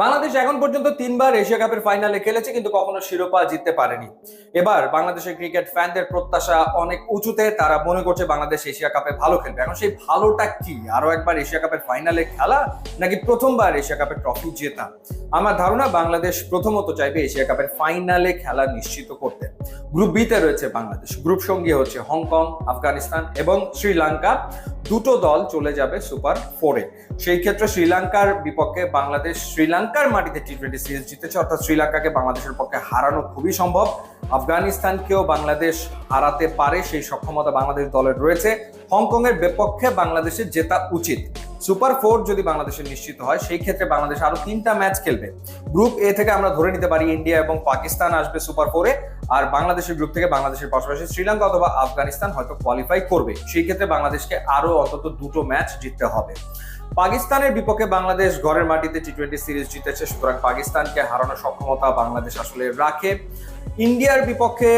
বাংলাদেশ এখন পর্যন্ত তিনবার এশিয়া কাপের ফাইনালে খেলেছে, কিন্তু কখনো শিরোপা জিততে পারেনি। এবার বাংলাদেশের ক্রিকেট ফ্যানদের প্রত্যাশা অনেক উঁচুতে, তারা মনে করছে বাংলাদেশ এশিয়া কাপে ভালো খেলবে। এখন সেই ভালোটা কি? আরও একবার এশিয়া কাপের ফাইনালে খেলা, নাকি প্রথমবার এশিয়া কাপের ট্রফি জেতা? আমার ধারণা বাংলাদেশ প্রথমত চাইবে এশিয়া কাপের ফাইনালে খেলা নিশ্চিত করতে। গ্রুপ বিতে রয়েছে বাংলাদেশ। গ্রুপ সঙ্গী হচ্ছে হংকং, আফগানিস্তান এবং শ্রীলঙ্কা। দুটো দল চলে যাবে সুপার ফোরে সেই ক্ষেত্রে শ্রীলঙ্কার বিপক্ষে বাংলাদেশ শ্রীলঙ্কার মাটিতে টি টোয়েন্টি সিরিজ জিতেছে, অর্থাৎ শ্রীলঙ্কাকে বাংলাদেশের পক্ষে হারানো খুবই সম্ভব। আফগানিস্তানকেও বাংলাদেশ হারাতে পারে সেই সক্ষমতা বাংলাদেশ দলের রয়েছে। হংকং এর বিপক্ষে বাংলাদেশের জেতা উচিত। সুপার ফোর যদি বাংলাদেশের নিশ্চিত হয়, সেই ক্ষেত্রে বাংলাদেশ আরও তিনটা ম্যাচ খেলবে। গ্রুপ এ থেকে আমরা ধরে নিতে পারি ইন্ডিয়া এবং পাকিস্তান আসবে সুপার ফোরে আর বাংলাদেশের গ্রুপ থেকে বাংলাদেশের পাশাপাশি শ্রীলঙ্কা অথবা আফগানিস্তান হয়তো কোয়ালিফাই করবে। সেই ক্ষেত্রে বাংলাদেশকে আরও অন্তত দুটো ম্যাচ জিততে হবে। পাকিস্তানের বিপক্ষে বাংলাদেশ ঘরের মাটিতে টি টোয়েন্টি সিরিজ জিতেছে, সুতরাং পাকিস্তানকে হারানোর সক্ষমতা বাংলাদেশ আসলে রাখে। ইন্ডিয়ার বিপক্ষে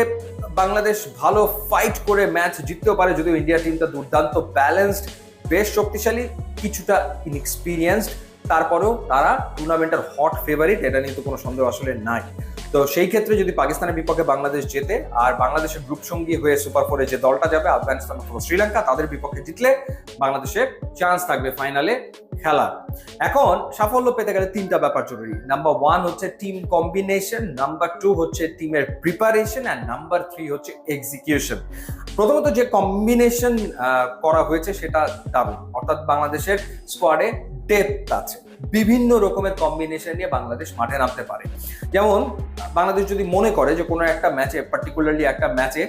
বাংলাদেশ ভালো ফাইট করে ম্যাচ জিততেও পারে, যদিও ইন্ডিয়া টিমটা দুর্দান্ত ব্যালেন্সড বেশ শক্তিশালী। কিছুটা ইনএক্সপিরিয়েন্সড তারপরেও তারা টুর্নামেন্টের হট ফেভারিট এটা নিয়ে তো কোনো সন্দেহ আসলে নাই। তো সেই ক্ষেত্রে যদি পাকিস্তানের বিপক্ষে বাংলাদেশ জেতে আর বাংলাদেশের গ্রুপ সঙ্গী হয়ে সুপার ফোরে যে দলটা যাবে, আফগানিস্তান অথবা শ্রীলঙ্কা, তাদের বিপক্ষে জিতলে বাংলাদেশের চান্স থাকবে ফাইনালে খেলা। এখন সাফল্য পেতে গেলে তিনটা ব্যাপার জরুরি। নাম্বার ওয়ান হচ্ছে টিম কম্বিনেশন নাম্বার টু হচ্ছে টিমের প্রিপারেশন অ্যান্ড নাম্বার থ্রি হচ্ছে এক্সিকিউশন প্রথমত যে কম্বিনেশন করা হয়েছে সেটা দারুণ। অর্থাৎ বাংলাদেশের স্কোয়াডে ডেপথ আছে। বিভিন্ন রকমের কম্বিনেশন নিয়ে বাংলাদেশ মাঠে নামতে পারে। যেমন, বাংলাদেশ যদি মনে করে যে কোনো একটা ম্যাচে পার্টিকুলারলি একটা ম্যাচে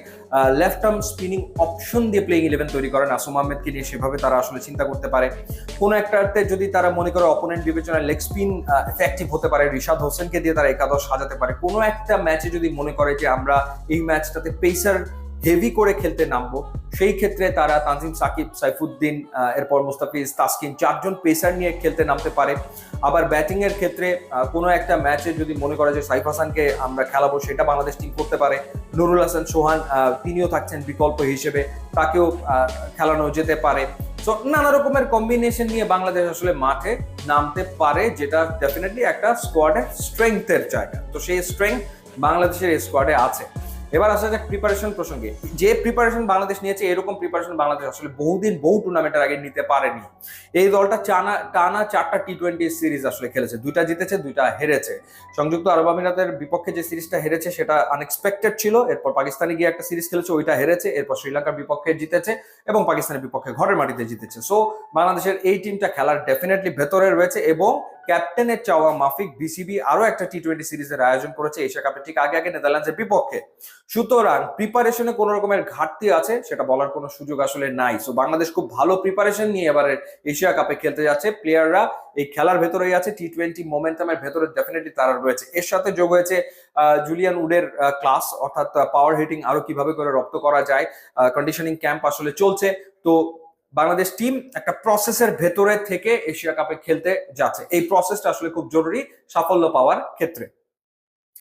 লেফট আর্ম স্পিনিং অপশন দিয়ে প্লেইং ইলেভেন তৈরি করেন, আসুম আহমেদকে নিয়ে সেভাবে তারা আসলে চিন্তা করতে পারে। কোনো একটাতে যদি তারা মনে করে অপোনেন্ট বিবেচনায় লেগ স্পিন এফেক্টিভ হতে পারে, রিশাদ হোসেনকে দিয়ে তারা একাদশ সাজাতে পারে। কোনো একটা ম্যাচে যদি মনে করে যে আমরা এই ম্যাচটাতে পেসার হেভি করে খেলতে নামবো সেই ক্ষেত্রে তারা তানজিম, সাকিব, সাইফুদ্দিন এরপর মুস্তাফিজ, তাসকিন চারজন পেসার নিয়ে খেলতে নামতে পারে। আবার ব্যাটিং এর ক্ষেত্রে কোনো একটা ম্যাচে যদি মনে করে যে সাইফ হাসানকে আমরা খেলাবো, সেটা বাংলাদেশ টিম করতে পারে। নুরুল হাসান, সোহান তিনিও থাকছেন বিকল্প হিসেবে। তাকেও খেলানো যেতে পারে। তো নানা রকমের কম্বিনেশন নিয়ে বাংলাদেশ আসলে মাঠে নামতে পারে, যেটা ডেফিনেটলি একটা স্কোয়াডের স্ট্রেংথের জায়গা। তো সেই স্ট্রেংথ বাংলাদেশের স্কোয়াডে আছে। এবার আসা যাক প্রিপারেশন প্রসঙ্গে। যে প্রিপারেশন বাংলাদেশ নিয়েছে, এরকম প্রিপারেশন বাংলাদেশ আসলে বহুদিন বহু টুর্নামেন্টের আগে নিতে পারেনি। এই দলটা টানা টানা চারটা টি টোয়েন্টি সিরিজ আসলে খেলেছে। দুইটা জিতেছে, দুইটা হেরেছে। সংযুক্ত আরব আমিরাতের বিপক্ষে যে সিরিজটা হেরেছে, সেটা আনএক্সপেক্টেড ছিল। এরপর পাকিস্তানে গিয়ে একটা সিরিজ খেলেছে, ওইটা হেরেছে। এরপর শ্রীলঙ্কার বিপক্ষে জিতেছে এবং পাকিস্তানের বিপক্ষে ঘরের মাটিতে জিতেছে। সো বাংলাদেশের এই টিমটা খেলার ডেফিনেটলি ভেতরে রয়েছে এবং ক্যাপ্টেনের চাওয়া মাফিক বিসিবি আরও একটা টি টোয়েন্টি সিরিজের আয়োজন করেছে এশিয়া কাপের ঠিক আগে আগে নেদারল্যান্ডসের বিপক্ষে। সুতরাং প্রিপারেশনে কোনো রকমের ঘাটতি আছে, সেটা বলার কোনো সুযোগ আসলে নাই। সো বাংলাদেশ খুব ভালো প্রিপারেশন নিয়ে এবারে এশিয়া কাপে খেলতে যাচ্ছে। প্লেয়াররা এই খেলার ভেতরেই আছে টি টোয়েন্টি মোমেন্টামের ভেতরে ডেফিনেটলি তারা রয়েছে। এর সাথে যোগ হয়েছে জুলিয়ান উডের ক্লাস অর্থাৎ পাওয়ার হিটিং আরও কীভাবে করে রপ্ত করা যায় কন্ডিশনিং ক্যাম্প আসলে চলছে। তো বাংলাদেশ টিম একটা প্রসেসের ভেতরে থেকে এশিয়া কাপে খেলতে যাচ্ছে। এই প্রসেসটা আসলে খুব জরুরি সাফল্য পাওয়ার ক্ষেত্রে।